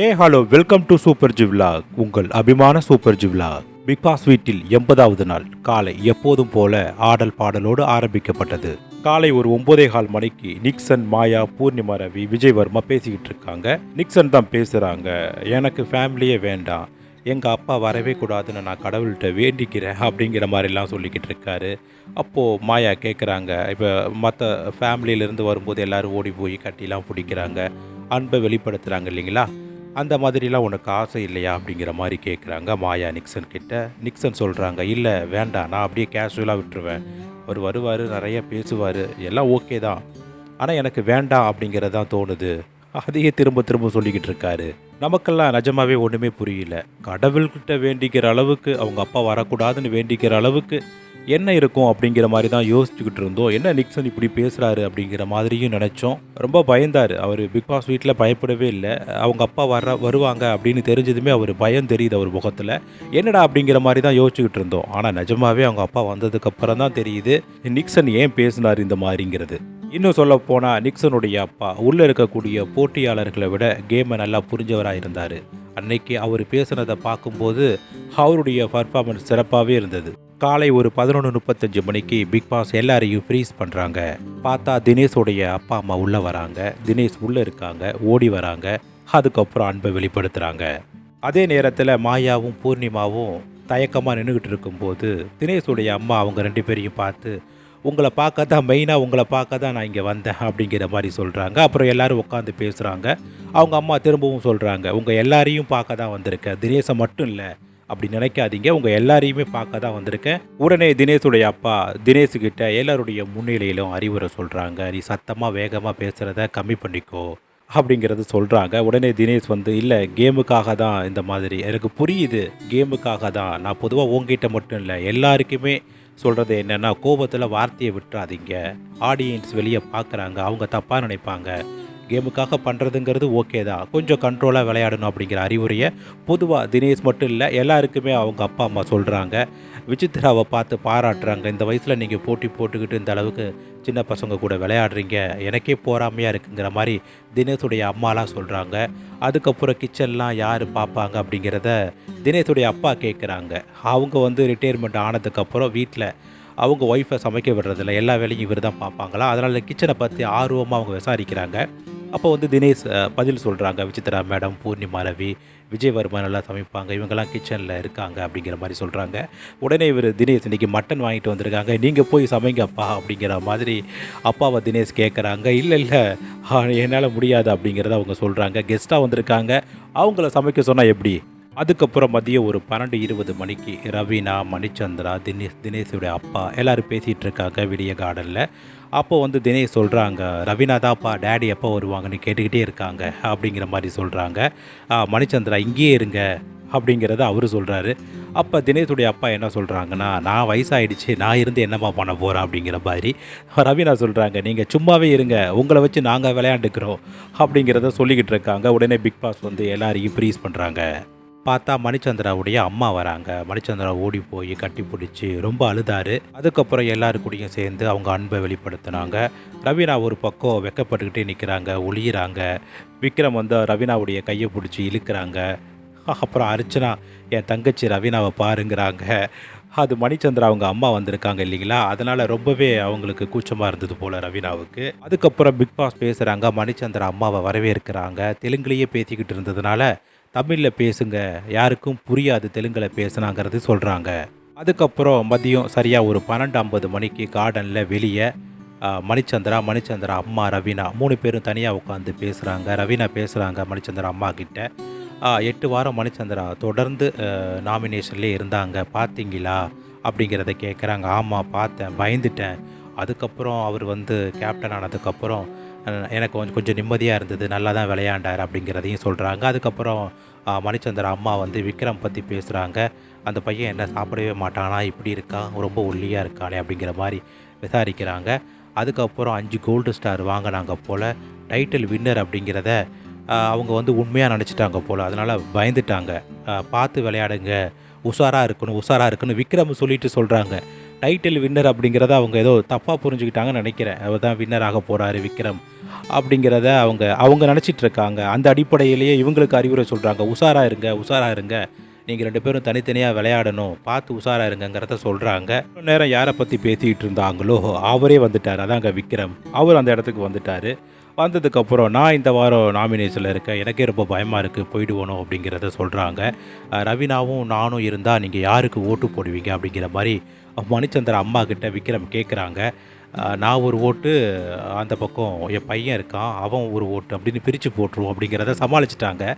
Hey hello welcome to super ஜிவ்லா. உங்கள் அபிமான super ஜிவ்லா. Big pass வீட்டில் எண்பதாவது நாள் காலை எப்போதும் போல ஆடல் பாடலோடு ஆரம்பிக்கப்பட்டது. காலை ஒரு ஒன்பதே கால் மணிக்கு நிக்சன் மாயா பூர்ணிமா ரவி விஜய் வர்மா பேசிக்கிட்டு இருக்காங்க. நிக்சன் தான் பேசுகிறாங்க எனக்கு ஃபேமிலியே வேண்டாம். எங்கள் அப்பா வரவே கூடாதுன்னு நான் கடவுள்கிட்ட வேண்டிக்கிறேன் அப்படிங்கிற மாதிரிலாம் சொல்லிக்கிட்டு இருக்காரு. அப்போது மாயா கேட்குறாங்க இப்போ மற்ற ஃபேமிலியிலேருந்து வரும்போது எல்லாரும் ஓடி போய் கட்டிலாம் பிடிக்கிறாங்க. அன்பை வெளிப்படுத்துகிறாங்க இல்லைங்களா? அந்த மாதிரிலாம் உனக்கு ஆசை இல்லையா அப்படிங்கிற மாதிரி கேட்குறாங்க மாயா நிக்சன் கிட்ட. நிக்சன் சொல்கிறாங்க இல்லை வேண்டாம். நான் அப்படியே கேஷுவலாக விட்டுருவேன். அவர் வருவார் நிறைய பேசுவார். எல்லாம் ஓகே தான். ஆனால் எனக்கு வேண்டாம் அப்படிங்கிறது தான் தோணுது. அதையே திரும்ப திரும்ப சொல்லிக்கிட்டு இருக்காரு. நமக்கெல்லாம் நிஜமாவே ஒன்றுமே புரியல. கடவுள்கிட்ட வேண்டிக்கிற அளவுக்கு அவங்க அப்பா வரக்கூடாதுன்னு வேண்டிக்கிற அளவுக்கு என்ன இருக்கும் அப்படிங்கிற மாதிரி தான் யோசிச்சுக்கிட்டு இருந்தோம். என்ன நிக்சன் இப்படி பேசுகிறாரு அப்படிங்கிற மாதிரியும் நினச்சோம். ரொம்ப பயந்தார். அவர் பிக் பாஸ் வீட்டில் பயப்படவே இல்லை. அவங்க அப்பா வர வருவாங்க அப்படின்னு தெரிஞ்சதுமே அவர் பயம் தெரியுது அவர் முகத்தில். என்னடா அப்படிங்கிற மாதிரி தான் யோசிச்சுக்கிட்டு இருந்தோம். ஆனால் நிஜமாவே அவங்க அப்பா வந்ததுக்கப்புறம் தான் தெரியுது நிக்சன் ஏன் பேசினார் இந்த மாதிரிங்கிறது. இன்னும் சொல்ல போனால் நிக்சனுடைய அப்பா உள்ளே இருக்கக்கூடிய போட்டியாளர்களை விட கேமை நல்லா புரிஞ்சவராக இருந்தார். அன்னைக்கு அவர் பேசுனதை பார்க்கும்போது அவருடைய பர்ஃபார்மன்ஸ் சிறப்பாகவே இருந்தது. காலை ஒரு பதினொன்று முப்பத்தஞ்சு மணிக்கு பிக் பாஸ் எல்லாரையும் ஃப்ரீஸ் பண்ணுறாங்க பார்த்தா தினேஷோடைய அப்பா அம்மா உள்ளே வராங்க. தினேஷ் உள்ளே இருக்காங்க ஓடி வராங்க. அதுக்கப்புறம் அன்பை வெளிப்படுத்துகிறாங்க அதே நேரத்தில் மாயாவும் பூர்ணிமாவும் தயக்கமாக நின்றுக்கிட்டு இருக்கும்போது தினேஷுடைய அம்மா அவங்க ரெண்டு பேரையும் பார்த்து உங்களை பார்க்க தான் மெயினாக உங்களை பார்க்க தான் நான் இங்கே வந்தேன் அப்படிங்கிற மாதிரி சொல்கிறாங்க அப்புறம் எல்லோரும் உட்காந்து பேசுகிறாங்க அவங்க அம்மா திரும்பவும் சொல்கிறாங்க உங்கள் எல்லாரையும் பார்க்க தான் வந்திருக்கேன். தினேஷை மட்டும் இல்லை அப்படி நினைக்காதீங்க. உங்கள் எல்லாரையுமே பார்க்க தான் வந்திருக்கேன். உடனே தினேஷுடைய அப்பா தினேஷுக்கிட்ட எல்லாருடைய முன்னிலையிலும் அறிவுரை சொல்கிறாங்க நீ சத்தமாக வேகமாக பேசுகிறத கம்மி பண்ணிக்கோ அப்படிங்கிறது சொல்கிறாங்க உடனே தினேஷ் வந்து இல்லை கேமுக்காக தான் இந்த மாதிரி. எனக்கு புரியுது. கேமுக்காக தான். நான் பொதுவாக உங்ககிட்ட மட்டும் இல்லை எல்லாருக்குமே சொல்கிறது என்னென்னா கோபத்தில் வார்த்தையை விட்டுறாதீங்க. ஆடியன்ஸ் வெளியே பார்க்குறாங்க அவங்க தப்பாக நினைப்பாங்க. கேமுக்காக பண்ணுறதுங்கிறது ஓகே தான். கொஞ்சம் கண்ட்ரோலாக விளையாடணும் அப்படிங்கிற அறிவுரையை பொதுவாக தினேஷ் மட்டும் இல்லை எல்லாருக்குமே அவங்க அப்பா அம்மா சொல்கிறாங்க விசித்ராவை பார்த்து பாராட்டுறாங்க. இந்த வயசில் நீங்கள் போட்டி போட்டுக்கிட்டு இந்த அளவுக்கு சின்ன பசங்க கூட விளையாடுறீங்க. எனக்கே போறாமையாக இருக்குங்கிற மாதிரி தினேஷுடைய அம்மாலாம் சொல்கிறாங்க அதுக்கப்புறம் கிச்சன்லாம் யார் பார்ப்பாங்க அப்படிங்கிறத தினேஷுடைய அப்பா கேட்குறாங்க அவங்க வந்து ரிட்டையர்மெண்ட் ஆனதுக்கப்புறம் வீட்டில் அவங்க ஒய்ஃபை சமைக்க விடுறதில்ல. எல்லா வேலையும் இவர் தான் பார்ப்பாங்களா? அதனால் கிச்சனை பற்றி ஆர்வமாக அவங்க விசாரிக்கிறாங்க. அப்போ வந்து தினேஷ் பதில் சொல்கிறாங்க விசித்ரா மேடம் பூர்ணிமா ரவி விஜயவர்மா நல்லா சமைப்பாங்க. இவங்கெல்லாம் கிச்சனில் இருக்காங்க அப்படிங்கிற மாதிரி சொல்கிறாங்க உடனே இவர் தினேஷ் இன்றைக்கி மட்டன் வாங்கிட்டு வந்திருக்காங்க. நீங்கள் போய் சமைங்கப்பா அப்படிங்கிற மாதிரி அப்பாவை தினேஷ் கேட்குறாங்க இல்லை இல்லை என்னால் முடியாது அப்படிங்கிறத அவங்க சொல்கிறாங்க கெஸ்ட்டாக வந்திருக்காங்க. அவங்கள சமைக்க சொன்னால் எப்படி? அதுக்கப்புறம் மதியம் ஒரு பன்னெண்டு இருபது மணிக்கு ரவீனா மணிச்சந்திரா தினேஷ் தினேஷுடைய அப்பா எல்லோரும் பேசிகிட்டு இருக்காங்க விடிய கார்டனில் அப்போ வந்து தினேஷ் சொல்கிறாங்க ரவீனா தான்ப்பா டேடி எப்போ வருவாங்கன்னு கேட்டுக்கிட்டே இருக்காங்க அப்படிங்கிற மாதிரி சொல்கிறாங்க மணிச்சந்திரா இங்கேயே இருங்க அப்படிங்கிறத அவர் சொல்கிறாரு அப்போ தினேஷுடைய அப்பா என்ன சொல்கிறாங்கன்னா நான் வயசாகிடுச்சு நான் இருந்து என்னம்மா பண்ண போகிறேன் அப்படிங்கிற மாதிரி ரவீனா சொல்கிறாங்க நீங்கள் சும்மாவே இருங்க உங்களை வச்சு நாங்கள் விளையாண்டுக்கிறோம் அப்படிங்கிறத சொல்லிக்கிட்டு இருக்காங்க. உடனே பிக் பாஸ் வந்து எல்லாரையும் ஃப்ரீஸ் பண்ணுறாங்க பார்த்தா மணிச்சந்திராவுடைய அம்மா வராங்க. மணிச்சந்திரா ஓடி போய் கட்டி பிடிச்சி ரொம்ப அழுதாரு. அதுக்கப்புறம் எல்லாருக்கூடையும் கூடயும் சேர்ந்து அவங்க அன்பை வெளிப்படுத்தினாங்க. ரவீனா ஒரு பக்கம் வெக்கப்பட்டுக்கிட்டே நிற்கிறாங்க ஒளியிறாங்க. விக்ரம் வந்து ரவீனாவுடைய கையை பிடிச்சி இழுக்கிறாங்க. அப்புறம் அர்ச்சனா என் தங்கச்சி ரவீனாவை பாருங்கிறாங்க. அது மணிச்சந்திரா அவங்க அம்மா வந்திருக்காங்க இல்லைங்களா? அதனால் ரொம்பவே அவங்களுக்கு கூச்சமாக இருந்தது போல் ரவீனாவுக்கு. அதுக்கப்புறம் பிக் பாஸ் பேசுகிறாங்க மணிச்சந்திரா அம்மாவை வரவேற்கிறாங்க. தெலுங்குலேயே பேசிக்கிட்டு இருந்ததுனால தமிழில் பேசுங்க. யாருக்கும் புரியாது தெலுங்கில் பேசுனாங்கிறது சொல்கிறாங்க அதுக்கப்புறம் மதியம் சரியாக ஒரு பன்னெண்டு ஐம்பது மணிக்கு கார்டனில் வெளியே மணிச்சந்திரா மணிச்சந்திரா அம்மா ரவீனா மூணு பேரும் தனியாக உட்காந்து பேசுகிறாங்க ரவீனா பேசுகிறாங்க மணிச்சந்திரா அம்மா கிட்ட. எட்டு வாரம் மணிச்சந்திரா தொடர்ந்து நாமினேஷன்லேயே இருந்தாங்க. பார்த்தீங்களா அப்படிங்கிறத கேட்குறாங்க ஆமாம் பார்த்தேன் பயந்துட்டேன். அதுக்கப்புறம் அவர் வந்து கேப்டன் ஆனதுக்கப்புறம் எனக்கு கொஞ்சம் கொஞ்சம் நிம்மதியாக இருந்தது. நல்லா தான் விளையாண்டார் அப்படிங்கிறதையும் சொல்கிறாங்க அதுக்கப்புறம் மணிச்சந்திர அம்மா வந்து விக்ரம் பற்றி பேசுகிறாங்க அந்த பையன் என்ன சாப்பிடவே மாட்டானா? இப்படி இருக்கான் ரொம்ப ஒல்லியாக இருக்காளே அப்படிங்கிற மாதிரி விசாரிக்கிறாங்க. அதுக்கப்புறம் அஞ்சு கோல்டு ஸ்டார் வாங்கினாங்க போல். டைட்டில் வின்னர் அப்படிங்கிறத அவங்க வந்து உண்மையாக நினச்சிட்டாங்க போல். அதனால் பயந்துட்டாங்க. பார்த்து விளையாடுங்க. உஷாராக இருக்கணும் உஷாராக இருக்கணும். விக்ரம் சொல்லிட்டு சொல்கிறாங்க டைட்டில் வின்னர் அப்படிங்கிறத அவங்க ஏதோ தப்பாக புரிஞ்சுக்கிட்டாங்கன்னு நினைக்கிறேன். அவர் தான் வின்னர் ஆக போகிறாரு விக்ரம். அப்படிங்கிறத அவங்க அவங்க நினச்சிட்டு இருக்காங்க அந்த அடிப்படையிலேயே இவங்களுக்கு அறிவுரை சொல்கிறாங்க உஷாராக இருங்க உஷாராக இருங்க. நீங்கள் ரெண்டு பேரும் தனித்தனியாக விளையாடணும். பார்த்து உஷாரா இருங்கங்கிறத சொல்கிறாங்க நேரம் யாரை பற்றி பேசிக்கிட்டு இருந்தாங்களோ அவரே வந்துட்டார். அதாங்க விக்ரம். அவர் அந்த இடத்துக்கு வந்துட்டார். வந்ததுக்கப்புறம் நான் இந்த வாரம் நாமினேஷனில் இருக்கேன். எனக்கே ரொம்ப பயமாக இருக்குது போயிடுவோனோ அப்படிங்கிறத சொல்கிறாங்க ரவினாவும் நானும் இருந்தால் நீங்கள் யாருக்கு ஓட்டு போடுவீங்க அப்படிங்கிற மாதிரி மணிச்சந்திர அம்மா கிட்ட விக்ரம் கேட்குறாங்க நான் ஒரு ஓட்டு அந்த பக்கம் என் பையன் இருக்கான் அவன் ஒரு ஓட்டு அப்படின்னு பிரித்து போட்டுருவோம் அப்படிங்கிறத சமாளிச்சிட்டாங்க.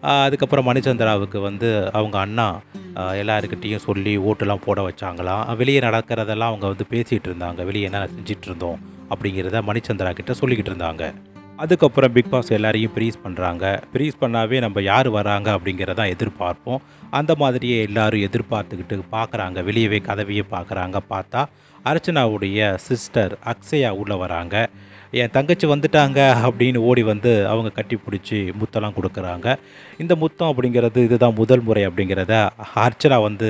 அதுக்கப்புறம் மணிச்சந்திராவுக்கு வந்து அவங்க அண்ணா எல்லாருக்கிட்டேயும் சொல்லி ஓட்டுலாம் போட வச்சாங்களாம். வெளியே நடக்கிறதெல்லாம் அவங்க வந்து பேசிகிட்டு இருந்தாங்க. வெளியே என்ன செஞ்சிட்டு இருந்தோம் அப்படிங்கிறத மணிச்சந்திரா கிட்ட சொல்லிக்கிட்டு இருந்தாங்க. அதுக்கப்புறம் பிக் பாஸ் எல்லாரையும் ப்ரீஸ் பண்ணுறாங்க ப்ரீஸ் பண்ணாவே நம்ம யார் வராங்க அப்படிங்கிறதான் எதிர்பார்ப்போம். அந்த மாதிரியே எல்லோரும் எதிர்பார்த்துக்கிட்டு பார்க்குறாங்க வெளியவே கதவையே பார்க்குறாங்க பார்த்தா அர்ச்சனாவுடைய சிஸ்டர் அக்ஷயா உள்ளே வராங்க. என் தங்கச்சி வந்துட்டாங்க அப்படின்னு ஓடி வந்து அவங்க கட்டி பிடிச்சி முத்தெல்லாம் கொடுக்குறாங்க. இந்த முத்தம் அப்படிங்கிறது இதுதான் முதல் முறை அப்படிங்கிறத அர்ச்சனா வந்து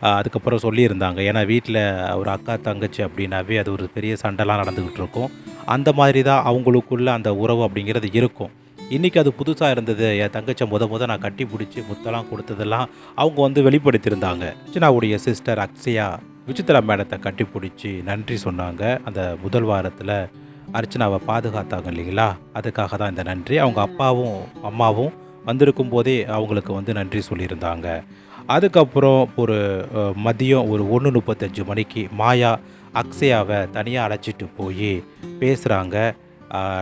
அதுக்கப்புறம் சொல்லியிருந்தாங்க. ஏன்னா வீட்டில் ஒரு அக்கா தங்கச்சி அப்படின்னாவே அது ஒரு பெரிய சண்டைலாம் நடந்துக்கிட்டு இருக்கும். அந்த மாதிரி தான் அவங்களுக்குள்ள அந்த உறவு அப்படிங்கிறது இருக்கும். இன்றைக்கி அது புதுசாக இருந்தது. என் தங்கச்சை முத முத நான் கட்டி பிடிச்சி முத்தெல்லாம் கொடுத்ததெல்லாம் அவங்க வந்து வெளிப்படுத்தியிருந்தாங்க. அர்ச்சனாவுடைய சிஸ்டர் அக்ஷயா விசித்திரா மேடத்தை கட்டி பிடிச்சி நன்றி சொன்னாங்க. அந்த முதல் வாரத்தில் அர்ச்சனாவை பாதுகாத்தாங்க இல்லைங்களா? அதுக்காக தான் இந்த நன்றி. அவங்க அப்பாவும் அம்மாவும் வந்திருக்கும் போதே அவங்களுக்கு வந்து நன்றி சொல்லியிருந்தாங்க. அதுக்கப்புறம் ஒரு மதியம் ஒரு ஒன்று முப்பத்தஞ்சு மணிக்கு மாயா அக்ஷயாவை தனியாக அழைச்சிட்டு போய் பேசுகிறாங்க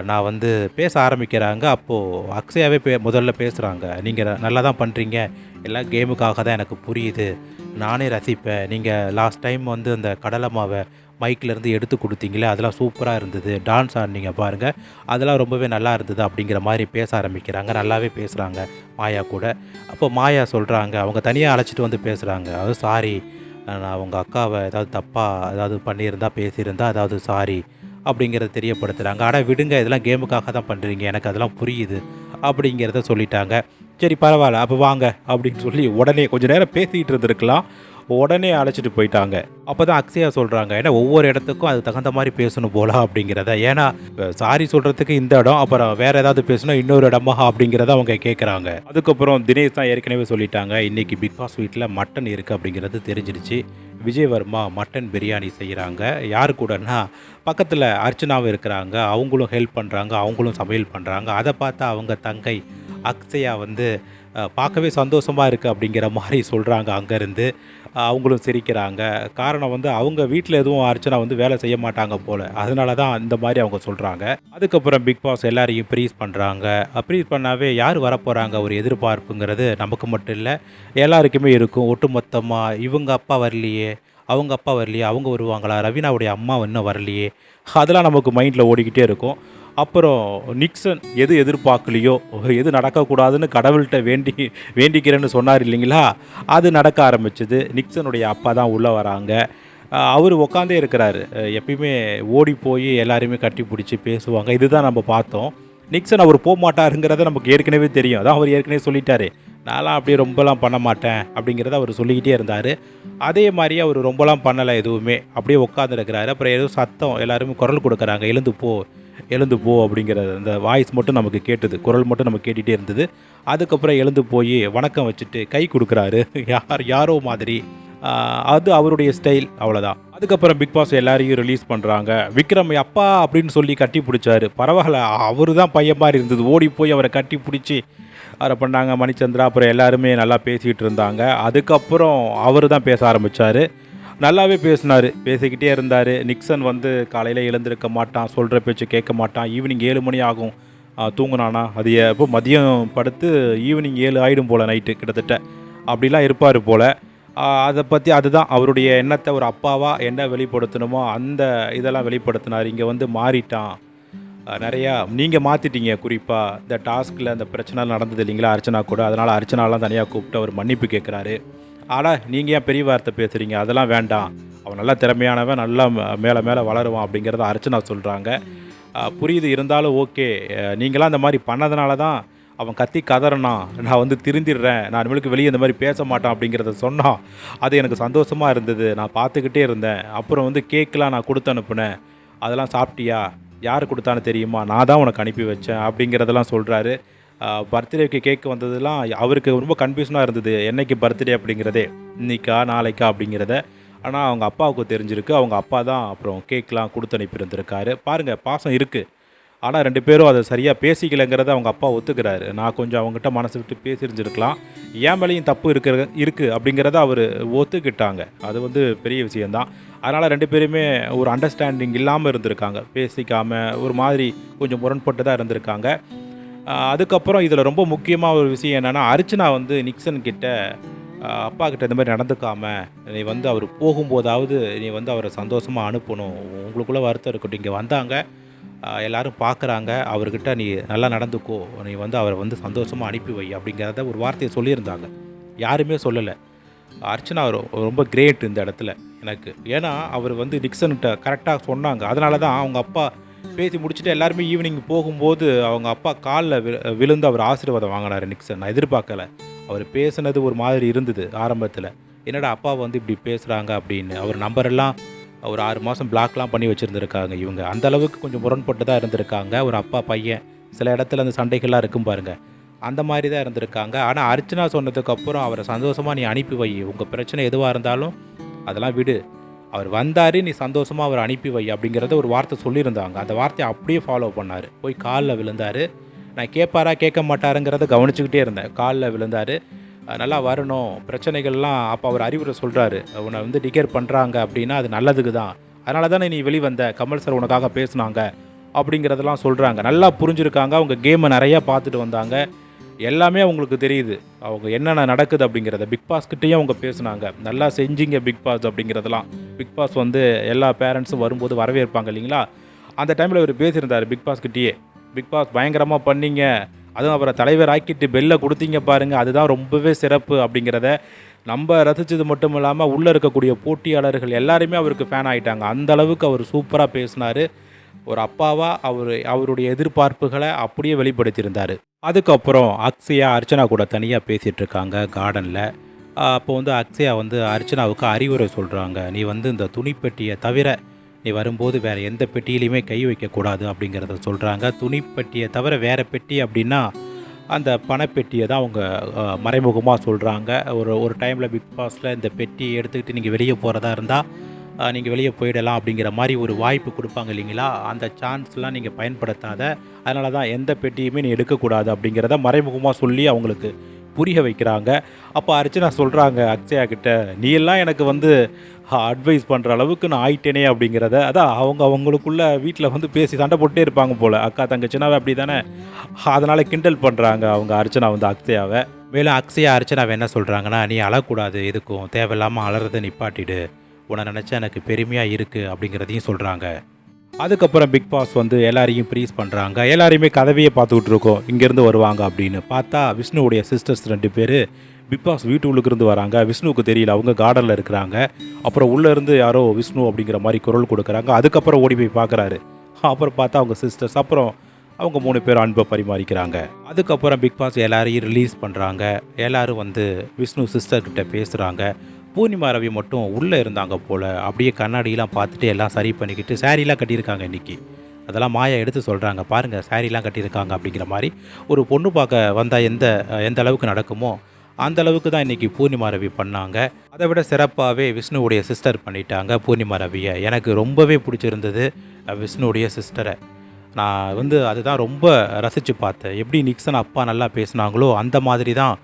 நான் வந்து பேச ஆரம்பிக்கிறாங்க. அப்போது அக்ஷயாவே பே முதல்ல பேசுகிறாங்க நீங்கள் நல்லா தான் பண்ணுறீங்க எல்லாம் கேமுக்காக தான் எனக்கு புரியுது. நானே ரசிப்பேன். நீங்கள் லாஸ்ட் டைம் வந்து அந்த கடலை மாவை மைக்கிலேருந்து எடுத்து கொடுத்தீங்களே அதெல்லாம் சூப்பராக இருந்தது. டான்ஸ் ஆடினீங்க பாருங்கள் அதெல்லாம் ரொம்பவே நல்லா இருந்தது அப்படிங்கிற மாதிரி பேச ஆரம்பிக்கிறாங்க. நல்லாவே பேசுகிறாங்க மாயா கூட. அப்போ மாயா சொல்கிறாங்க அவங்க தனியாக அழைச்சிட்டு வந்து பேசுகிறாங்க அதாவது சாரி நான் அவங்க அக்காவை ஏதாவது தப்பாக ஏதாவது பண்ணியிருந்தா பேசியிருந்தா அதாவது சாரி அப்படிங்கிறத தெரியப்படுத்துகிறாங்க ஆனால் விடுங்க இதெல்லாம் கேமுக்காக தான் பண்ணுறீங்க எனக்கு அதெல்லாம் புரியுது அப்படிங்கிறத சொல்லிட்டாங்க. சரி பரவாயில்ல அப்போ வாங்க அப்படின்னு சொல்லி உடனே கொஞ்ச நேரம் பேசிகிட்டு இருந்திருக்கலாம். உடனே அழைச்சிட்டு போயிட்டாங்க. அப்போ தான் அக்ஷயா சொல்கிறாங்க ஏன்னா ஒவ்வொரு இடத்துக்கும் அது தகுந்த மாதிரி பேசணும் போல அப்படிங்கிறத. ஏன்னா சாரி சொல்கிறதுக்கு இந்த இடம் அப்புறம் வேறு ஏதாவது பேசணும் இன்னொரு இடமா அப்படிங்கிறத அவங்க கேட்குறாங்க அதுக்கப்புறம் தினேஷ் தான் ஏற்கனவே சொல்லிட்டாங்க இன்றைக்கி பிக் பாஸ் வீட்டில் மட்டன் இருக்குது அப்படிங்கிறது தெரிஞ்சிருச்சு. விஜயவர்மா மட்டன் பிரியாணி செய்கிறாங்க யார் கூடன்னா பக்கத்தில் அர்ச்சனாவும் இருக்கிறாங்க. அவங்களும் ஹெல்ப் பண்ணுறாங்க அவங்களும் சமையல் பண்ணுறாங்க அதை பார்த்தா அவங்க தங்கை அக்ஷயா வந்து பார்க்கவே சந்தோஷமாக இருக்குது அப்படிங்கிற மாதிரி சொல்கிறாங்க அங்கேருந்து. அவங்களும் சிரிக்கிறாங்க. காரணம் வந்து அவங்க வீட்டில் எதுவும் அர்ச்சனா வந்து வேலை செய்ய மாட்டாங்க போல். அதனால தான் இந்த மாதிரி அவங்க சொல்கிறாங்க அதுக்கப்புறம் பிக் பாஸ் எல்லாரையும் ப்ரீஸ் பண்ணுறாங்க ப்ரீஸ் பண்ணாவே யார் வரப்போகிறாங்க ஒரு எதிர்பார்ப்புங்கிறது நமக்கு மட்டும் இல்லை. எல்லாருக்குமே இருக்கும். ஒட்டுமொத்தமாக இவங்க அப்பா வரலையே அவங்க அப்பா வரலையே அவங்க வருவாங்களா? ரவீனாவுடைய அம்மா இன்னும் வரலையே. அதெல்லாம் நமக்கு மைண்டில் ஓடிக்கிட்டே இருக்கும். அப்புறம் நிக்சன் எது எதிர்பார்க்கலையோ எது நடக்கக்கூடாதுன்னு கடவுள்கிட்ட வேண்டி வேண்டிக்கிறேன்னு சொன்னார் இல்லைங்களா? அது நடக்க ஆரம்பிச்சது. நிக்சனுடைய அப்பா தான் உள்ளே வராங்க. அவர் உக்காந்தே இருக்கிறாரு. எப்பயுமே ஓடி போய் எல்லாருமே கட்டி பிடிச்சி பேசுவாங்க. இதுதான் நம்ம பார்த்தோம். நிக்சன் அவர் போக மாட்டாருங்கிறத நமக்கு ஏற்கனவே தெரியும். அதான் அவர் ஏற்கனவே சொல்லிட்டாரு. நான்லாம் அப்படியே ரொம்பலாம் பண்ண மாட்டேன் அப்படிங்கிறத அவர் சொல்லிக்கிட்டே இருந்தார். அதே மாதிரி அவர் ரொம்பலாம் பண்ணலை எதுவுமே. அப்படியே உட்காந்துருக்கிறாரு அப்புறம் ஏதோ சத்தம். எல்லாருமே குரல் கொடுக்குறாங்க. எழுந்து போ. எழுந்து போ அப்படிங்கிற அந்த வாய்ஸ் மட்டும் நமக்கு கேட்டது. குரல் மட்டும் நமக்கு கேட்டுகிட்டே இருந்தது. அதுக்கப்புறம் எழுந்து போய் வணக்கம் வச்சுட்டு கை கொடுக்குறாரு. யார் யாரோ மாதிரி. அது அவருடைய ஸ்டைல் அவ்வளோதான் அதுக்கப்புறம் பிக் பாஸ் எல்லாரையும் ரிலீஸ் பண்ணுறாங்க விக்ரம் அப்பா அப்படின்னு சொல்லி கட்டி பிடிச்சாரு. பரவாயில்ல அவரு தான் பையன் மாதிரி இருந்தது. ஓடி போய் அவரை கட்டி பிடிச்சி அவரை பண்ணாங்க மணிச்சந்திரா. அப்புறம் எல்லாருமே நல்லா பேசிக்கிட்டு இருந்தாங்க. அதுக்கப்புறம் அவர் தான் பேச ஆரம்பித்தார் நல்லாவே பேசினார். பேசிக்கிட்டே இருந்தார். நிக்சன் வந்து காலையில் எழுந்திருக்க மாட்டான் சொல்கிற பேச்சு கேட்க மாட்டான். ஈவினிங் ஏழு மணி ஆகும். தூங்கினானா? அது எப்போ மதியம் படுத்து ஈவினிங் ஏழு ஆகிடும் போல் நைட்டு கிட்டத்தட்ட. அப்படிலாம் இருப்பார் போல். அதை பற்றி அதுதான். அவருடைய எண்ணத்தை ஒரு அப்பாவாக என்ன வெளிப்படுத்தணுமோ அந்த இதெல்லாம் வெளிப்படுத்தினார். இங்கே வந்து மாறிட்டான். நிறையா நீங்கள் மாற்றிட்டீங்க குறிப்பாக இந்த டாஸ்கில் அந்த பிரச்சனை நடந்தது இல்லைங்களா? அர்ச்சனா கூட. அதனால் அர்ச்சனாலாம் தனியாக கூப்பிட்டு அவர் மன்னிப்பு கேட்குறாரு. ஆனால் நீங்கள் ஏன் பெரிய வார்த்தை பேசுகிறீங்க அதெல்லாம் வேண்டாம். அவன் நல்லா திறமையானவன் நல்லா மேலே மேலே வளருவான் அப்படிங்கிறத அர்ச்சனா சொல்கிறாங்க புரியுது இருந்தாலும் ஓகே. நீங்களாம் அந்த மாதிரி பண்ணதுனால தான் அவன் கத்தி கதறனா நான் வந்து திருந்திடுறேன். நான் இனிமேலுக்கு வெளியே இந்த மாதிரி பேச மாட்டான் அப்படிங்கிறத சொன்னான். அது எனக்கு சந்தோஷமாக இருந்தது. நான் பார்த்துக்கிட்டே இருந்தேன். அப்புறம் வந்து கேக்கெலாம் நான் கொடுத்து அனுப்புனேன். அதெல்லாம் சாப்பிட்டியா? யார் கொடுத்தான்னு தெரியுமா? நான் தான் உனக்கு அனுப்பி வச்சேன் அப்படிங்கிறதெல்லாம் சொல்கிறாரு பர்த்டேக்கு கேக் வந்ததெல்லாம் அவருக்கு ரொம்ப கன்ஃபியூஷனாக இருந்தது. என்னைக்கு பர்த்டே அப்படிங்கிறதே இன்னைக்கா நாளைக்கா அப்படிங்கிறத. ஆனால் அவங்க அப்பாவுக்கு தெரிஞ்சிருக்கு. அவங்க அப்பா தான் அப்புறம் கேக்லாம் கொடுத்து அனுப்பியிருந்திருக்காரு பாருங்கள் பாசம் இருக்குது ஆனால் ரெண்டு பேரும் அதை சரியாக பேசிக்கலைங்கிறத அவங்க அப்பா ஒத்துக்கிறாரு. நான் கொஞ்சம் அவங்ககிட்ட மனசு விட்டு பேசியிருந்துருக்கலாம். ஏன் மேலேயும் தப்பு இருக்கிற இருக்குது அப்படிங்கிறத அவர் ஒத்துக்கிட்டாங்க. அது வந்து பெரிய விஷயந்தான் அதனால் ரெண்டு பேருமே ஒரு அண்டர்ஸ்டாண்டிங் இல்லாமல் இருந்திருக்காங்க. பேசிக்காமல் ஒரு மாதிரி கொஞ்சம் முரண்பட்டு தான் இருந்திருக்காங்க. அதுக்கப்புறம் இதில் ரொம்ப முக்கியமாக ஒரு விஷயம் என்னென்னா அர்ச்சனா வந்து நிக்சன் கிட்ட அப்பா கிட்ட இந்த மாதிரி நடந்துக்காம நீ வந்து அவர் போகும்போதாவது நீ வந்து அவரை சந்தோஷமாக அனுப்பணும். உங்களுக்குள்ளே வருத்தம் இருக்கட்டும். இங்கே வந்தாங்க. எல்லோரும் எல்லாரும் பார்க்குறாங்க அவர்கிட்ட நீ நல்லா நடந்துக்கோ. நீ வந்து அவரை வந்து சந்தோஷமாக அனுப்பி வை அப்படிங்கிறத ஒரு வார்த்தையை சொல்லியிருந்தாங்க. யாருமே சொல்லலை. அர்ச்சனா ரொம்ப கிரேட் இந்த இடத்துல எனக்கு. ஏன்னா அவர் வந்து நிக்சன்கிட்ட கரெக்டாக சொன்னாங்க. அதனால தான் அவங்க அப்பா பேசி முடிச்சுட்டு எல்லாருமே ஈவினிங் போகும்போது அவங்க அப்பா காலில் விழுந்து அவர் ஆசீர்வாதம் வாங்கினார் நிக்சன். நான் எதிர்பார்க்கல. அவர் பேசுனது ஒரு மாதிரி இருந்தது ஆரம்பத்தில். என்னடா அப்பா வந்து இப்படி பேசுகிறாங்க அப்படின்னு. அவர் நம்பரெல்லாம் ஒரு ஆறு மாதம் பிளாக்லாம் பண்ணி வச்சுருந்துருக்காங்க இவங்க. அந்த அளவுக்கு கொஞ்சம் முரண்பட்டு தான் இருந்திருக்காங்க. ஒரு அப்பா பையன் சில இடத்துல அந்த சண்டைகள்லாம் இருக்கும் பாருங்கள் அந்த மாதிரி தான் இருந்திருக்காங்க. ஆனால் அர்ச்சனா சொன்னதுக்கப்புறம் அவரை சந்தோஷமாக நீ அனுப்பி வை. உங்கள் பிரச்சனை எதுவாக இருந்தாலும் அதெல்லாம் விடு. அவர் வந்தார் நீ சந்தோஷமாக அவர் அனுப்பி வை அப்படிங்கிறத ஒரு வார்த்தை சொல்லியிருந்தாங்க. அந்த வார்த்தையை அப்படியே ஃபாலோ பண்ணார். போய் காலில் விழுந்தார். நான் கேட்பாரா கேட்க மாட்டாருங்கிறத கவனிச்சுக்கிட்டே இருந்தேன். காலில் விழுந்தார். நல்லா வரணும். பிரச்சனைகள்லாம் அப்போ அவர் அறிவுரை சொல்கிறாரு உன்னை வந்து டிகேர் பண்ணுறாங்க அப்படின்னா அது நல்லதுக்கு தான். அதனால தானே நீ வெளிவந்த. கமல் சார் உனக்காக பேசுனாங்க. அப்படிங்கிறதெல்லாம் சொல்கிறாங்க நல்லா புரிஞ்சுருக்காங்க. அவங்க கேமை நிறையா பார்த்துட்டு வந்தாங்க. எல்லாமே அவங்களுக்கு தெரியுது. அவங்க என்னென்ன நடக்குது அப்படிங்கிறத. பிக் பாஸ்கிட்டையும் அவங்க பேசுனாங்க. நல்லா செஞ்சீங்க பிக் பாஸ் அப்படிங்கிறதெல்லாம். பிக் பாஸ் வந்து எல்லா பேரண்ட்ஸும் வரும்போது வரவேற்பாங்க இல்லைங்களா? அந்த டைமில் அவர் பேசியிருந்தார் பிக் பாஸ்கிட்டேயே பிக் பாஸ் பயங்கரமாக பண்ணிங்க. அதுவும் அவரை தலைவர் ஆக்கிட்டு பெல்லை கொடுத்தீங்க பாருங்கள் அதுதான் ரொம்பவே சிறப்பு அப்படிங்கிறத நம்ம ரசித்தது மட்டும் இல்லாமல் உள்ளே இருக்கக்கூடிய போட்டியாளர்கள் எல்லாருமே அவருக்கு ஃபேன் ஆகிட்டாங்க அந்த அளவுக்கு அவர் சூப்பராக பேசினார். ஒரு அப்பாவாக அவர் அவருடைய எதிர்பார்ப்புகளை அப்படியே வெளிப்படுத்தியிருந்தார். அதுக்கப்புறம் அக்ஷயா அர்ச்சனா கூட தனியாக பேசிகிட்டு இருக்காங்க கார்டனில் அப்போ வந்து அக்ஷயா வந்து அர்ச்சனாவுக்கு அறிவுரை சொல்கிறாங்க நீ வந்து இந்த துணிப்பெட்டியை தவிர நீ வரும்போது வேறு எந்த பெட்டியிலையுமே கை வைக்கக்கூடாது அப்படிங்கிறத சொல்கிறாங்க துணிப்பெட்டியை தவிர வேறு பெட்டி அப்படின்னா அந்த பணப்பெட்டியை தான் அவங்க மறைமுகமாக சொல்கிறாங்க ஒரு ஒரு டைமில் பிக் பாஸில் இந்த பெட்டியை எடுத்துக்கிட்டு நீங்கள் வெளியே போகிறதா இருந்தால் நீங்கள் வெளியே போயிடலாம் அப்படிங்கிற மாதிரி ஒரு வாய்ப்பு கொடுப்பாங்க இல்லைங்களா? அந்த சான்ஸ்லாம் நீங்கள் பயன்படுத்தாத அதனால தான் எந்த பெட்டியுமே நீ எடுக்கக்கூடாது அப்படிங்கிறத மறைமுகமாக சொல்லி அவங்களுக்கு புரிய வைக்கிறாங்க. அப்போ அர்ச்சனா சொல்கிறாங்க அக்ஷயா கிட்ட நீ எல்லாம் எனக்கு வந்து அட்வைஸ் பண்ணுற அளவுக்கு நான் ஆயிட்டேனே அப்படிங்கிறத. அதான் அவங்க அவங்களுக்குள்ள வீட்டில் வந்து பேசி சண்டை போட்டே இருப்பாங்க போல். அக்கா தங்கச்சினாவே அப்படி தானே அதனால் கிண்டல் பண்ணுறாங்க அவங்க அர்ச்சனா வந்து அக்ஷயாவை. மேலும் அக்ஷயா அர்ச்சனாவை என்ன சொல்கிறாங்கன்னா நீ அழக்கூடாது எதுக்கும்? தேவையில்லாமல் அலறதை நிப்பாட்டிடு. உன்னை நினச்சா எனக்கு பெருமையாக இருக்குது அப்படிங்கிறதையும் சொல்கிறாங்க அதுக்கப்புறம் பிக் பாஸ் வந்து எல்லாரையும் ப்ரீஸ் பண்ணுறாங்க எல்லாரையுமே கதவையே பார்த்துக்கிட்டு இருக்கோம். இங்கேருந்து வருவாங்க அப்படின்னு. பார்த்தா விஷ்ணுவுடைய சிஸ்டர்ஸ் ரெண்டு பேர் பிக் பாஸ் வீட்டு இருந்து வராங்க. விஷ்ணுவுக்கு தெரியல. அவங்க கார்டனில் இருக்கிறாங்க. அப்புறம் உள்ளேருந்து யாரோ விஷ்ணு அப்படிங்கிற மாதிரி குரல் கொடுக்குறாங்க. அதுக்கப்புறம் ஓடி போய் பார்க்குறாரு. அப்புறம் பார்த்தா அவங்க சிஸ்டர்ஸ் அப்புறம் அவங்க மூணு பேரும் அன்பை பரிமாறிக்கிறாங்க. அதுக்கப்புறம் பிக் பாஸ் எல்லாரையும் ரிலீஸ் பண்ணுறாங்க எல்லோரும் வந்து விஷ்ணு சிஸ்டர்கிட்ட பேசுகிறாங்க பூர்ணிமா ரவி மட்டும் உள்ளே இருந்தாங்க போல் அப்படியே கண்ணாடியெலாம் பார்த்துட்டு எல்லாம் சரி பண்ணிக்கிட்டு சாரீலாம் கட்டியிருக்காங்க இன்றைக்கி அதெல்லாம் மாயா எடுத்து சொல்கிறாங்க பாருங்கள் சாரீலாம் கட்டியிருக்காங்க அப்படிங்கிற மாதிரி ஒரு பொண்ணு பார்க்க வந்தால் எந்த எந்த அளவுக்கு நடக்குமோ அந்த அளவுக்கு தான் இன்றைக்கி பூர்ணிமா ரவி பண்ணாங்க. அதை விட சிறப்பாகவே விஷ்ணுவுடைய சிஸ்டர் பண்ணிட்டாங்க பூர்ணிமா ரவியை. எனக்கு ரொம்பவே பிடிச்சிருந்தது விஷ்ணுவுடைய சிஸ்டரை நான் வந்து அதுதான் ரொம்ப ரசித்து பார்த்தேன். எப்படி நிக்சன் அப்பா நல்லா பேசுனாங்களோ அந்த மாதிரி தான்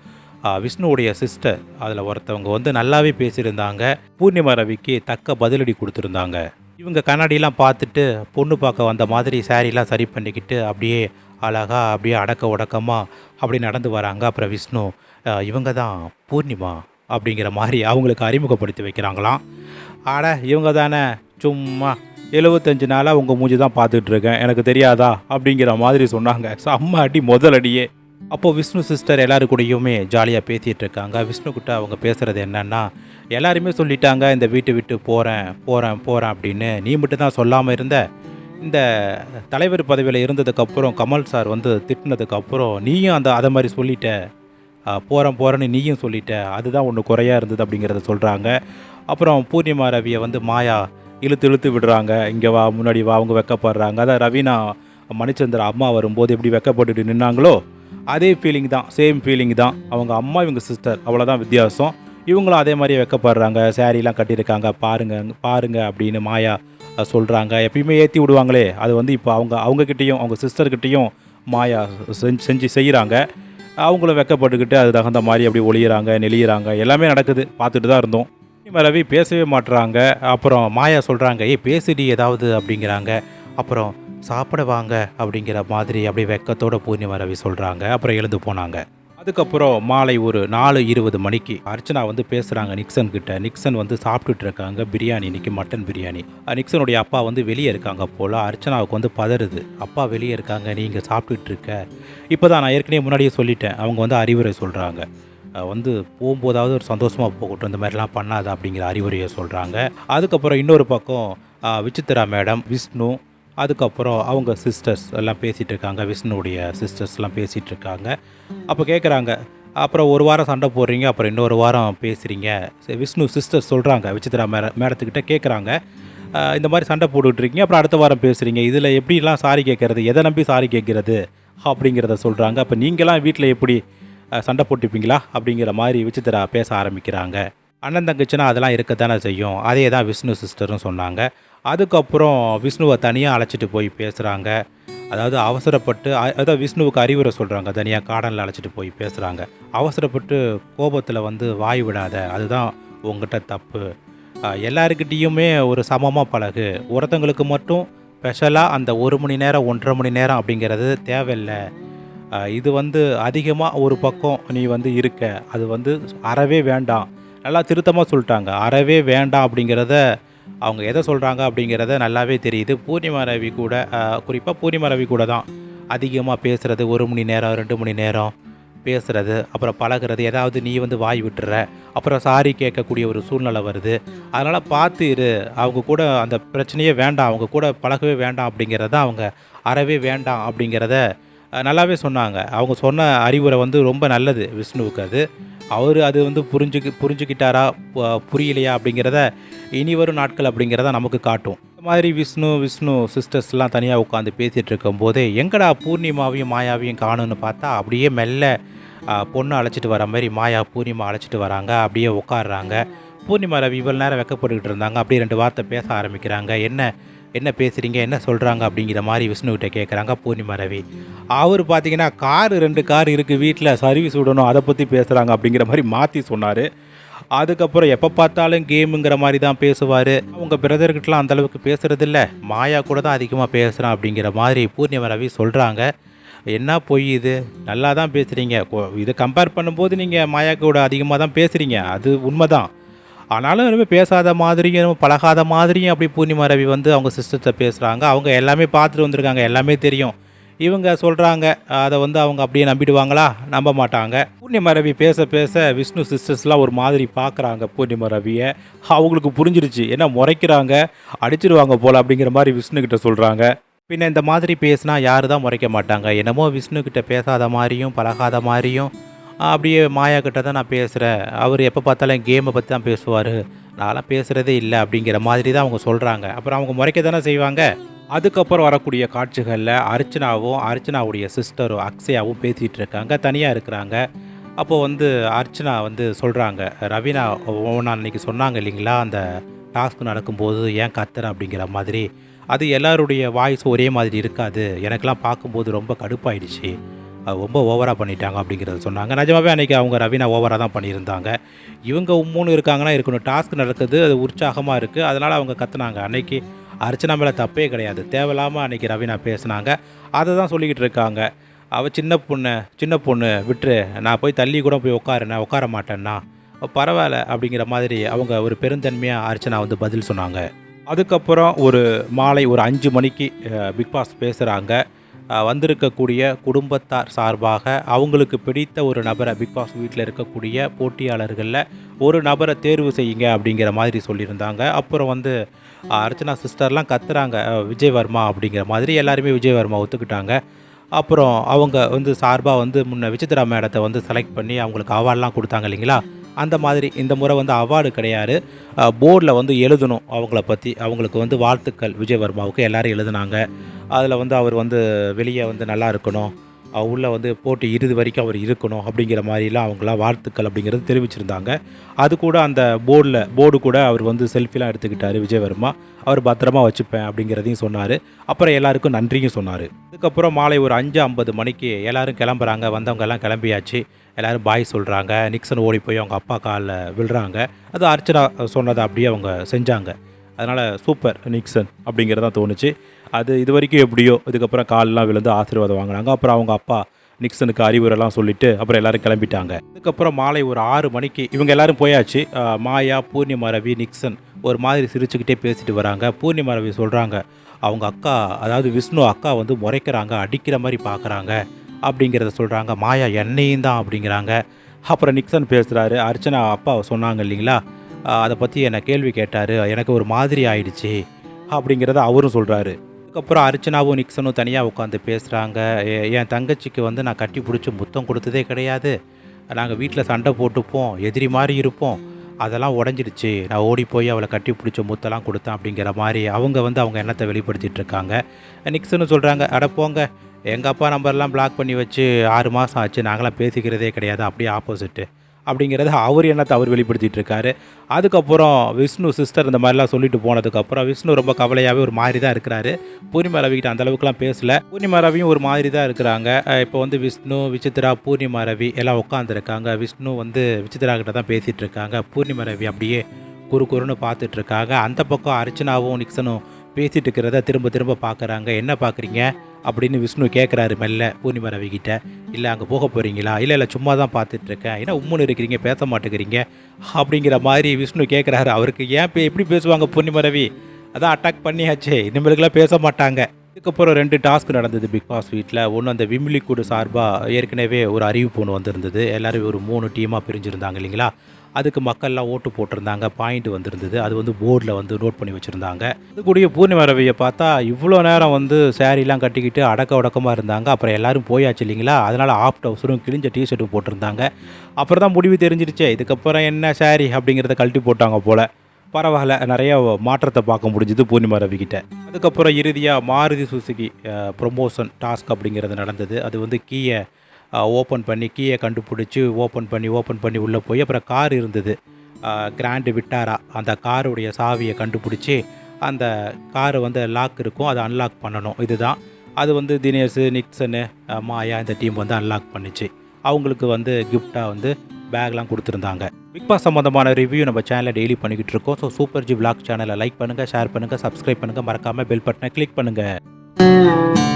விஷ்ணுவுடைய சிஸ்டர் அதில் ஒருத்தவங்க வந்து நல்லாவே பேசியிருந்தாங்க. பூர்ணிமா ரவிக்கு தக்க பதிலடி கொடுத்துருந்தாங்க. இவங்க கண்ணாடியெலாம் பார்த்துட்டு பொண்ணு பார்க்க வந்த மாதிரி சாரீலாம் சரி பண்ணிக்கிட்டு அப்படியே அழகா அப்படியே அடக்க உடக்கமாக அப்படி நடந்து வராங்க. அப்புறம் விஷ்ணு இவங்க தான் பூர்ணிமா அப்படிங்கிற மாதிரி அவங்களுக்கு அறிமுகப்படுத்தி வைக்கிறாங்களாம். ஆட இவங்க தானே சும்மா எழுபத்தஞ்சு நாளாக உங்கள் மூஞ்சி தான் பார்த்துட்ருக்கேன் எனக்கு தெரியாதா? அப்படிங்கிற மாதிரி சொன்னாங்க. செம்ம அடி முதல் அடியே. அப்போ விஷ்ணு சிஸ்டர் எல்லாரு கூடயுமே ஜாலியாக பேசிகிட்டு இருக்காங்க விஷ்ணு கிட்ட அவங்க பேசுகிறது என்னென்னா எல்லாருமே சொல்லிட்டாங்க இந்த வீட்டை விட்டு போகிறேன் போகிறேன் போகிறேன் அப்படின்னு. நீ மட்டும் தான் சொல்லாமல் இருந்த. இந்த தலைவர் பதவியில் இருந்ததுக்கப்புறம் கமல் சார் வந்து திட்டினதுக்கப்புறம் நீயும் அந்த அதை மாதிரி சொல்லிட்ட. போகிறேன் போகிறேன்னு நீயும் சொல்லிட்ட. அதுதான் ஒன்று குறையாக இருந்தது அப்படிங்கிறத சொல்கிறாங்க அப்புறம் பூர்ணிமா ரவியை வந்து மாயா இழுத்து இழுத்து விடுறாங்க. இங்கே வா முன்னாடி வா அவங்க வெக்கப்படுறாங்க. அதான் ரவினா மணிச்சந்திர அம்மா வரும்போது எப்படி வெக்கப்பட்டுட்டு நின்னாங்களோ அதே ஃபீலிங் தான் சேம் ஃபீலிங் தான். அவங்க அம்மா இவங்க சிஸ்டர் அவ்வளோதான் வித்தியாசம். இவங்களும் அதே மாதிரி வெக்கப்படுறாங்க. சேரீலாம் கட்டியிருக்காங்க. பாருங்க பாருங்க அப்படின்னு மாயா சொல்கிறாங்க எப்பயுமே ஏற்றி விடுவாங்களே. அது வந்து இப்போ அவங்க அவங்கக்கிட்டேயும் அவங்க சிஸ்டர்கிட்டேயும் மாயா செஞ்சு செஞ்சு செய்கிறாங்க அவங்களும் வெக்கப்பட்டுக்கிட்டு அது தகுந்த மாதிரி அப்படி ஒளியிறாங்க நெளியிறாங்க. எல்லாமே நடக்குது. பார்த்துட்டு தான் இருந்தோம். ரவி பேசவே மாட்டுறாங்க அப்புறம் மாயா சொல்கிறாங்க ஏய் பேசுடி ஏதாவது அப்படிங்கிறாங்க. அப்புறம் சாப்பிட வாங்க அப்படிங்கிற மாதிரி அப்படியே வெக்கத்தோட பூர்ணிமா ரவி சொல்கிறாங்க அப்புறம் எழுந்து போனாங்க. அதுக்கப்புறம் மாலை ஒரு நாலு இருபது மணிக்கு அர்ச்சனா வந்து பேசுகிறாங்க நிக்சன் கிட்ட. நிக்சன் வந்து சாப்பிட்டுட்டு இருக்காங்க பிரியாணி இன்னைக்கு மட்டன் பிரியாணி. நிக்சனுடைய அப்பா வந்து வெளியே இருக்காங்க போல். அர்ச்சனாவுக்கு வந்து பதறுது. அப்பா வெளியே இருக்காங்க. நீங்கள் சாப்பிட்டுட்டு இருக்க இப்போ தான் நான் ஏற்கனவே முன்னாடியே சொல்லிட்டேன். அவங்க வந்து அறிவுரை சொல்கிறாங்க வந்து போகும்போதாவது ஒரு சந்தோஷமாக போகட்டும். இந்த மாதிரிலாம் பண்ணாது அப்படிங்கிற அறிவுரையை சொல்கிறாங்க அதுக்கப்புறம் இன்னொரு பக்கம் விசித்திரா விசித்ரா மேடம் விஷ்ணு அதுக்கப்புறம் அவங்க சிஸ்டர்ஸ் எல்லாம் பேசிகிட்டு இருக்காங்க விஷ்ணுவுடைய சிஸ்டர்ஸ்லாம் பேசிகிட்டு இருக்காங்க அப்போ கேட்குறாங்க அப்புறம் ஒரு வாரம் சண்டை போடுறீங்க அப்புறம் இன்னொரு வாரம் பேசுகிறீங்க சரி, விஷ்ணு சிஸ்டர் சொல்கிறாங்க விசித்ரா மேட மேடத்துக்கிட்ட கேட்குறாங்க இந்த மாதிரி சண்டை போட்டுட்ருக்கீங்க அப்புறம் அடுத்த வாரம் பேசுகிறீங்க இதில் எப்படிலாம் சாரி கேட்குறது எதை நம்பி சாரி கேட்குறது அப்படிங்கிறத சொல்கிறாங்க அப்போ நீங்களாம் வீட்டில் எப்படி சண்டை போட்டுப்பீங்களா? அப்படிங்கிற மாதிரி விசித்ரா பேச ஆரம்பிக்கிறாங்க. அண்ணன் தங்கச்சின்னா அதெல்லாம் இருக்க தானே செய்யும். அதே தான் விஷ்ணு சிஸ்டரும் சொன்னாங்க. அதுக்கப்புறம் விஷ்ணுவை தனியாக அழைச்சிட்டு போய் பேசுகிறாங்க அதாவது அவசரப்பட்டு அதாவது விஷ்ணுவுக்கு அறிவுரை சொல்கிறாங்க தனியாக காடனில் அழைச்சிட்டு போய் பேசுகிறாங்க அவசரப்பட்டு கோபத்தில் வந்து வாய் விடாத அதுதான் உங்ககிட்ட தப்பு. எல்லாருக்கிட்டேயுமே ஒரு சமமாக பழகு. ஒருத்தங்களுக்கு மட்டும் ஸ்பெஷலாக அந்த ஒரு மணி நேரம் ஒன்றரை மணி நேரம் அப்படிங்கிறது தேவையில்லை. இது வந்து அதிகமாக ஒரு பக்கம் நீ வந்து இருக்க. அது வந்து அறவே வேண்டாம். நல்லா திருத்தமாக சொல்லிட்டாங்க. அறவே வேண்டாம் அப்படிங்கிறத அவங்க எதை சொல்கிறாங்க அப்படிங்கிறத நல்லாவே தெரியுது. பூர்ணிமா ரவி கூட குறிப்பாக பூர்ணிமா ரவி கூட தான் அதிகமாக பேசுகிறது ஒரு மணி நேரம் ரெண்டு மணி நேரம் பேசுகிறது அப்புறம் பழகுறது ஏதாவது நீ வந்து வாய் விட்டுற அப்புறம் சாரி கேட்கக்கூடிய ஒரு சூழ்நிலை வருது. அதனால் பார்த்து இரு. அவங்க கூட அந்த பிரச்சனையே வேண்டாம். அவங்க கூட பழகவே வேண்டாம் அப்படிங்கிறத அவங்க அறவே வேண்டாம் அப்படிங்கிறத நல்லாவே சொன்னாங்க. அவங்க சொன்ன அறிவுரை வந்து ரொம்ப நல்லது விஷ்ணுவுக்கு அது. அவர் அது வந்து புரிஞ்சுக்கி புரிஞ்சுக்கிட்டாரா புரியலையா அப்படிங்கிறத இனி வரும் நாட்கள் அப்படிங்கிறத நமக்கு காட்டும். இந்த மாதிரி விஷ்ணு விஷ்ணு சிஸ்டர்ஸ்லாம் தனியாக உட்காந்து பேசிகிட்டு இருக்கும்போது எங்கடா பூர்ணிமாவையும் மாயாவையும் காணும்னு பார்த்தா அப்படியே மெல்ல பொண்ணு அழைச்சிட்டு வர மாதிரி மாயா பூர்ணிமா அழைச்சிட்டு வராங்க அப்படியே உட்காடுறாங்க பூர்ணிமா ரவி இவ்வளோ நேரம் வெக்கப்பட்டுக்கிட்டு இருந்தாங்க அப்படியே ரெண்டு வார்த்தை பேச ஆரம்பிக்கிறாங்க. என்ன என்ன பேசுகிறீங்க என்ன சொல்கிறாங்க அப்படிங்கிற மாதிரி விஷ்ணுகிட்ட கேட்குறாங்க பூர்ணிமா ரவி. அவர் பார்த்தீங்கன்னா கார் ரெண்டு கார் இருக்குது வீட்டில் சர்வீஸ் விடணும் அதை பற்றி பேசுகிறாங்க அப்படிங்கிற மாதிரி மாற்றி சொன்னார். அதுக்கப்புறம் எப்போ பார்த்தாலும் கேமுங்கிற மாதிரி தான் பேசுவார். அவங்க பிரதர்கிட்டலாம் அந்த அளவுக்கு பேசுகிறதில்ல மாயா கூட தான் அதிகமாக பேசுகிறான் அப்படிங்கிற மாதிரி பூர்ணிமா ரவி சொல்கிறாங்க என்ன பொய் இது? நல்லா தான் பேசுகிறீங்க இதை கம்பேர் பண்ணும்போது நீங்கள் மாயா கூட அதிகமாக தான் பேசுகிறீங்க அது உண்மை தான் ஆனாலும் ரொம்ப பேசாத மாதிரியும் பழகாத மாதிரியும் அப்படி பூர்ணிமா ரவி வந்து அவங்க சிஸ்டத்தை பேசுகிறாங்க அவங்க எல்லாமே பார்த்துட்டு வந்திருக்காங்க. எல்லாமே தெரியும். இவங்க சொல்கிறாங்க அதை வந்து அவங்க அப்படியே நம்பிடுவாங்களா? நம்ப மாட்டாங்க. பூர்ணிமா ரவி பேச பேச விஷ்ணு சிஸ்டர்ஸ்லாம் ஒரு மாதிரி பார்க்குறாங்க பூர்ணிமா ரவியை. அவங்களுக்கு புரிஞ்சிருச்சு. என்ன முறைக்கிறாங்க? அடிச்சிருவாங்க போல் அப்படிங்கிற மாதிரி விஷ்ணு கிட்ட சொல்கிறாங்க பின்ன இந்த மாதிரி பேசினா யாரு தான் முறைக்க மாட்டாங்க? என்னமோ விஷ்ணு கிட்ட பேசாத மாதிரியும் பழகாத மாதிரியும் அப்படியே மாயா கிட்ட தான் நான் பேசுகிறேன் அவர் எப்போ பார்த்தாலும் கேமை பற்றி தான் பேசுவார். நான்லாம் பேசுகிறதே இல்லை அப்படிங்கிற மாதிரி தான் அவங்க சொல்கிறாங்க அப்புறம் அவங்க முறைக்க தானே செய்வாங்க? அதுக்கப்புறம் வரக்கூடிய காட்சிகளில் அர்ச்சனாவும் அர்ச்சனாவுடைய சிஸ்டரும் அக்ஷயாவும் பேசிகிட்டு இருக்காங்க தனியாக இருக்கிறாங்க. அப்போது வந்து அர்ச்சனா வந்து சொல்கிறாங்க ரவீனா ஒவ்வொன்றா அன்னைக்கு சொன்னாங்க இல்லைங்களா? அந்த டாஸ்க் நடக்கும்போது ஏன் கத்துற? அப்படிங்கிற மாதிரி. அது எல்லாருடைய வாய்ஸ் ஒரே மாதிரி இருக்காது. எனக்கெல்லாம் பார்க்கும்போது ரொம்ப கடுப்பாயிடுச்சு. அது ரொம்ப ஓவராக பண்ணிட்டாங்க அப்படிங்கிறத சொன்னாங்க. நிஜமாவே அன்றைக்கி அவங்க ரவீனா ஓவராக தான் பண்ணியிருந்தாங்க. இவங்க மூணு இருக்காங்கன்னா இருக்கணும் டாஸ்க் நடக்குது அது உற்சாகமாக இருக்குது அதனால் அவங்க கத்துனாங்க. அன்னைக்கு அர்ச்சனா மேலே தப்பே கிடையாது. தேவையில்லாமல் அன்றைக்கி ரவீனா பேசுனாங்க. அதை தான் சொல்லிக்கிட்டு இருக்காங்க. அவள் சின்ன பொண்ணு சின்ன பொண்ணு விட்டுரு. நான் போய் தள்ளி கூட போய் உட்காருனேன். உட்கார மாட்டேன்னா. பரவாயில்ல அப்படிங்கிற மாதிரி அவங்க ஒரு பெருந்தன்மையாக அர்ச்சனா வந்து பதில் சொன்னாங்க. அதுக்கப்புறம் ஒரு மாலை ஒரு அஞ்சு மணிக்கு பிக் பாஸ் பேசுகிறாங்க வந்திருக்கக்கூடிய குடும்பத்தார் சார்பாக அவங்களுக்கு பிடித்த ஒரு நபரை பிக் பாஸ் வீட்டில் இருக்கக்கூடிய போட்டியாளர்களில் ஒரு நபரை தேர்வு செய்யுங்க அப்படிங்கிற மாதிரி சொல்லியிருந்தாங்க. அப்புறம் வந்து அர்ச்சனா சிஸ்டர்லாம் கத்துறாங்க. அஹ், விஜய் வர்மா அப்படிங்கிற மாதிரி எல்லாருமே விஜய் வர்மா ஒத்துக்கிட்டாங்க. அப்புறம் அவங்க வந்து சார்பாக வந்து முன்ன விசித்ரா மேடத்தை வந்து செலக்ட் பண்ணி அவங்களுக்கு அவார்ட்லாம் கொடுத்தாங்க இல்லைங்களா? அந்த மாதிரி இந்த முறை வந்து அவார்டு கிடையாது. போர்டில் வந்து எழுதணும் அவங்கள பற்றி அவங்களுக்கு வந்து வாழ்த்துக்கள் விஜய் வர்மாவுக்கு எழுதுனாங்க. அதில் வந்து அவர் வந்து வெளியே வந்து நல்லா இருக்கணும். உள்ள வந்து போட்டி இறுதி வரைக்கும் அவர் இருக்கணும் அப்படிங்கிற மாதிரிலாம் அவங்களாம் வாழ்த்துக்கள் அப்படிங்கிறது தெரிவிச்சிருந்தாங்க. அது கூட அந்த போர்டில் போர்டு கூட அவர் வந்து செல்ஃபிலாம் எடுத்துக்கிட்டாரு விஜயவர்மா. அவர் பத்திரமா வச்சுப்பேன் அப்படிங்கிறதையும் சொன்னார். அப்புறம் எல்லாருக்கும் நன்றியும் சொன்னார். அதுக்கப்புறம் மாலை ஒரு அஞ்சு ஐம்பது மணிக்கு எல்லோரும் கிளம்புறாங்க. வந்தவங்க எல்லாம் கிளம்பியாச்சு. எல்லோரும் பாய் சொல்கிறாங்க நிக்சன் ஓடி போய் அவங்க அப்பா காலில் விழுறாங்க. அது அர்ச்சனா சொன்னதை அப்படியே அவங்க செஞ்சாங்க. அதனால் சூப்பர் நிக்சன் அப்படிங்கிறது தான் தோணுச்சு. அது இது வரைக்கும் எப்படியோ இதுக்கப்புறம் கால்லாம் விழுந்து ஆசீர்வாதம் வாங்கினாங்க. அப்புறம் அவங்க அப்பா நிக்சனுக்கு அறிவுரைலாம் சொல்லிட்டு அப்புறம் எல்லாரும் கிளம்பிட்டாங்க. இதுக்கப்புறம் மாலை ஒரு ஆறு மணிக்கு இவங்க எல்லாரும் போயாச்சு. மாயா பூர்ணிமா ரவி நிக்சன் ஒரு மாதிரி சிரிச்சுக்கிட்டே பேசிட்டு வராங்க. பூர்ணிமா ரவி சொல்கிறாங்க அவங்க அக்கா அதாவது விஷ்ணு அக்கா வந்து முறைக்கிறாங்க அடிக்கிற மாதிரி பார்க்குறாங்க அப்படிங்கிறத சொல்கிறாங்க மாயா என்னையும் தான் அப்படிங்கிறாங்க. அப்புறம் நிக்சன் பேசுகிறாரு அர்ச்சனா அப்பா சொன்னாங்க இல்லைங்களா அதை பற்றி என்னை கேள்வி கேட்டார் எனக்கு ஒரு மாதிரி ஆயிடுச்சு அப்படிங்கிறத அவரும் சொல்கிறாரு அதுக்கப்புறம் அர்ச்சனாவும் நிக்சனும் தனியாக உட்காந்து பேசுகிறாங்க என் தங்கச்சிக்கு வந்து நான் கட்டி பிடிச்சி முத்தம் கொடுத்ததே கிடையாது. நாங்கள் வீட்டில் சண்டை போட்டுப்போம் எதிரி மாதிரி இருப்போம். அதெல்லாம் உடஞ்சிடுச்சு. நான் ஓடி போய் அவளை கட்டி பிடிச்ச முத்தெல்லாம் கொடுத்தேன் அப்படிங்கிற மாதிரி அவங்க வந்து அவங்க எண்ணத்தை வெளிப்படுத்திட்டு இருக்காங்க. நிக்சனும் சொல்கிறாங்க அட போங்க எங்கள் அப்பா நம்பர்லாம் பிளாக் பண்ணி வச்சு ஆறு மாதம் ஆச்சு. நாங்களாம் பேசிக்கிறதே கிடையாது. அப்படியே ஆப்போசிட்டு அப்படிங்கிறத அவர் எண்ணத்தை அவர் வெளிப்படுத்திட்டு இருக்காரு அதுக்கப்புறம் விஷ்ணு சிஸ்டர் இந்த மாதிரிலாம் சொல்லிட்டு போனதுக்கப்புறம் விஷ்ணு ரொம்ப கவலையாகவே ஒரு மாதிரி தான் இருக்கிறாரு. பூர்ணிமா ரவிக்கிட்ட அந்த அளவுக்குலாம் பேசல. பூர்ணிமா ரவியும் ஒரு மாதிரி தான் இருக்கிறாங்க இப்போ வந்து விஷ்ணு விசித்ரா பூர்ணிமா ரவி எல்லாம் உட்காந்துருக்காங்க விஷ்ணு வந்து விசித்ரா கிட்ட தான் பேசிகிட்டு இருக்காங்க பூர்ணிமா ரவி அப்படியே குறு குறுன்னு பார்த்துட்டு இருக்காங்க அந்த பக்கம் அர்ச்சனாவும் நிக்சனும் பேசிட்டு இருக்கிறத திரும்ப திரும்ப பார்க்குறாங்க. என்ன பார்க்குறீங்க? அப்படின்னு விஷ்ணு கேட்குறாரு மெல்ல பூர்ணிமா ரவி இல்லை அங்கே போக போகிறீங்களா இல்லை இல்லை சும்மா தான் பார்த்துட்ருக்கேன். ஏன்னா உம்முன்னு இருக்கிறீங்க? பேச மாட்டேங்கிறீங்க? அப்படிங்கிற மாதிரி விஷ்ணு கேட்குறாரு அவருக்கு ஏன் எப்படி பேசுவாங்க பொன்னிமரவி அதான் அட்டாக் பண்ணியாச்சே. இனிமேலுக்குலாம் பேச மாட்டாங்க. இதுக்கப்புறம் ரெண்டு டாஸ்க் நடந்தது பிக் பாஸ் வீட்டில் ஒன்று அந்த விம்லி கூடு சார்பாக ஏற்கனவே ஒரு அறிவிப்பு ஒன்று வந்திருந்தது. எல்லோரும் ஒரு மூணு டீமாக பிரிஞ்சிருந்தாங்க இல்லைங்களா? அதுக்கு மக்கள்லாம் ஓட்டு போட்டிருந்தாங்க பாயிண்ட் வந்திருந்தது. அது வந்து போர்டில் வந்து நோட் பண்ணி வச்சுருந்தாங்க. இது கூடிய பூர்ணிமா ரவியை பார்த்தா இவ்வளோ நேரம் வந்து சேரீலாம் கட்டிக்கிட்டு அடக்க உடக்கமாக இருந்தாங்க. அப்புறம் எல்லோரும் போயாச்சு இல்லைங்களா? அதனால் ஆஃப் டவுசரும் கிழிஞ்ச டிஷர்ட்டும் போட்டிருந்தாங்க. அப்புறம் தான் முடிவு தெரிஞ்சிருச்சே இதுக்கப்புறம் என்ன சாரி அப்படிங்கிறத கழட்டி போட்டாங்க போல். பரவாயில்ல நிறைய மாற்றத்தை பார்க்க முடிஞ்சுது பூர்ணிமா ரவிக்கிட்ட அதுக்கப்புறம் இறுதியாக மாருதி சுசுகி ப்ரொமோஷன் டாஸ்க் அப்படிங்கிறது நடந்தது. அது வந்து கீயை ஓப்பன் பண்ணி கீயை கண்டுபிடிச்சி ஓப்பன் பண்ணி ஓப்பன் பண்ணி உள்ளே போய் அப்புறம் கார் இருந்தது. கிராண்டு விட்டாரா? அந்த காருடைய சாவியை கண்டுபிடிச்சி அந்த காரு வந்து லாக் இருக்கும். அதை அன்லாக் பண்ணணும். இதுதான். அது வந்து தினேஷ் நிக்சனு மாயா இந்த டீம் வந்து அன்லாக் பண்ணிச்சு. அவங்களுக்கு வந்து கிஃப்டாக வந்து பேக்லாம் கொடுத்துருந்தாங்க. பிக் பாஸ் சம்மந்தமான ரிவ்யூ நம்ம சேனலில் டெய்லி பண்ணிக்கிட்டு இருக்கோம். ஸோ சூப்பர் ஜி விளாக் சேனலை லைக் பண்ணுங்கள் ஷேர் பண்ணுங்கள் சப்ஸ்கிரைப் பண்ணுங்கள் மறக்காமல் பெல் பட்டனை கிளிக் பண்ணுங்கள்